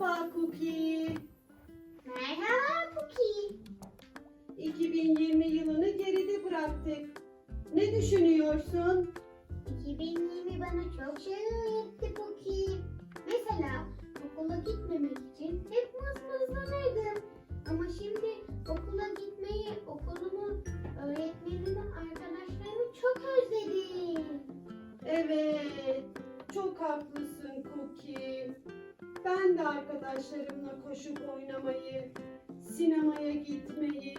Merhaba Cookie. Merhaba Puki. 2020 yılını geride bıraktık. Ne düşünüyorsun? 2020 bana çok şey öğretti Puki. Mesela okula gitmemek için hep mızmızlanırdım. Ama şimdi okula gitmeyi, okulumu, öğretmenimi, arkadaşlarımı çok özledim. Evet, çok haklısın Cookie. Ben de arkadaşlarımla koşup oynamayı, sinemaya gitmeyi,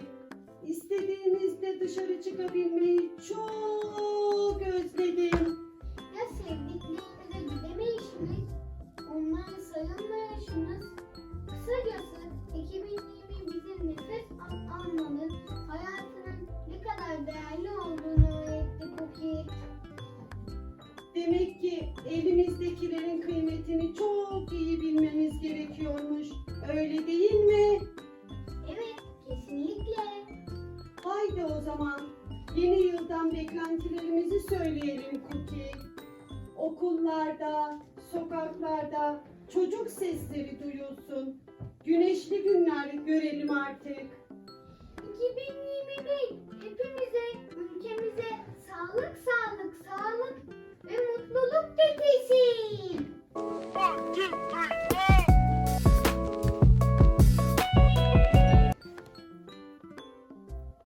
istediğimizde dışarı çıkabilmeyi çok bilmemiz gerekiyormuş. Öyle değil mi? Evet, kesinlikle. Haydi o zaman yeni yıldan beklentilerimizi söyleyelim Cookie. Okullarda, sokaklarda çocuk sesleri duyulsun. Güneşli günler görelim artık. 2021